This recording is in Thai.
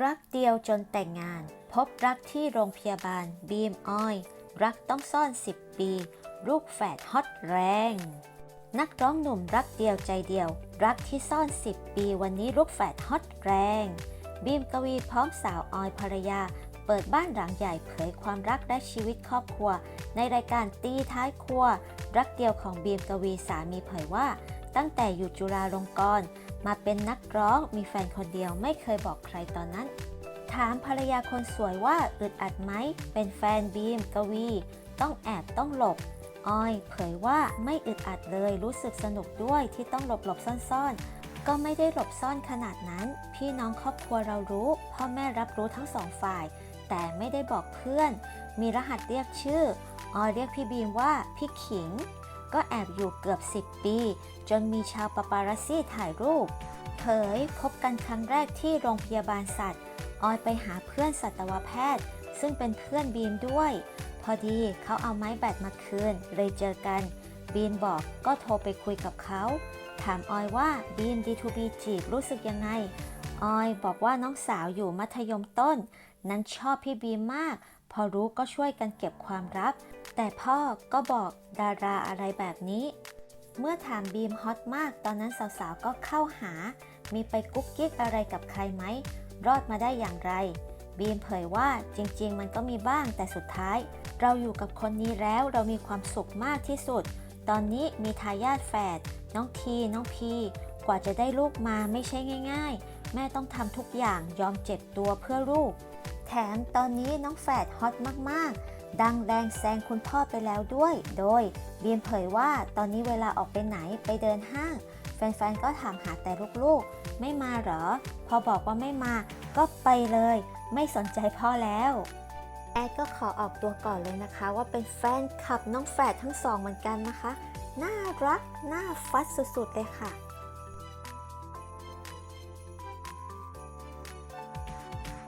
รักเดียวจนแต่งงาน พบรักที่โรงพยาบาลบีมออย รักต้องซ่อน 10 ปี ลูกแฝดฮอตแรง นักร้องหนุ่มรักเดียวใจเดียว รักที่ซ่อน 10 ปีวันนี้ลูกแฝดฮอตแรง บีมกวีพร้อมสาวออยภรรยา เปิดบ้านหลังใหญ่เผยความรักและชีวิตครอบครัว ในรายการตีท้ายครัว รักเดียวของบีมกวีสามีเผยว่า ตั้งแต่อยู่จุฬาลงกรณ์ มาเป็นนักร้องมีแฟนคนเดียวไม่เคยบอกใครตอนนั้น ถามภรรยาคนสวยว่าอึดอัดไหม เป็นแฟนบีมกวี ต้องแอบต้องหลบ ออยเผยว่าไม่อึดอัดเลยรู้สึกสนุกด้วยที่ต้องหลบหลบซ่อนๆ ก็ไม่ได้หลบซ่อนขนาดนั้น พี่น้องครอบครัวเรารู้ พ่อแม่รับรู้ทั้งสองฝ่าย แต่ไม่ได้บอกเพื่อน มีรหัสเรียกชื่อ ออยเรียกพี่บีมว่าพี่ขิง ก็แอบอยู่เกือบ 10 ปี จนมีชาวปาปารัสซี่ถ่ายรูป เผยพบกันครั้งแรกที่โรงพยาบาลสัตว์ ออยไปหาเพื่อนสัตวแพทย์ ซึ่งเป็นเพื่อนบีมด้วย พอดีเขาเอาไม้แบตมาคืน เลยเจอกัน บีมบอกก็โทรไปคุยกับเขา ถามออยว่าบีม D2B จีบรู้สึกยังไง ออยบอกว่าน้องสาวอยู่มัธยมต้น นั้นชอบพี่บีมมาก พอรู้ก็ช่วยกันเก็บความลับ แต่พ่อก็บอกดาราอะไรแบบนี้ เมื่อถามบีมฮอตมาก ตอนนั้นสาวๆก็เข้าหา มีไปกุ๊กกิ๊กอะไรกับใครไหม รอดมาได้อย่างไร บีมเผยว่าจริงๆ มันก็มีบ้างแต่สุดท้าย เราอยู่กับคนนี้แล้วเรามีความสุขมากที่สุด ตอนนี้มีทายาทแฝดน้องทีน้องพีกว่าจะได้ลูกมาไม่ใช่ง่าย ๆ แม่ต้องทำทุกอย่างยอมเจ็บตัวเพื่อลูก แถมตอนนี้น้องแฝดฮอตมากๆ ดังแรงแซงคุณพ่อไปแล้วด้วย โดยบีมเผยว่าตอนนี้เวลาออกไปไหนไปเดินห้าง แฟนๆ ก็ถามหาแต่ลูกๆ ไม่มาเหรอ พอบอกว่าไม่มาก็ไปเลย ไม่สนใจพ่อแล้วแอดก็ขอออกตัวก่อนเลยนะคะ ว่าเป็นแฟนคลับน้องแฝดทั้งสองเหมือนกันนะคะ น่ารัก น่าฟัดสุดๆเลยค่ะ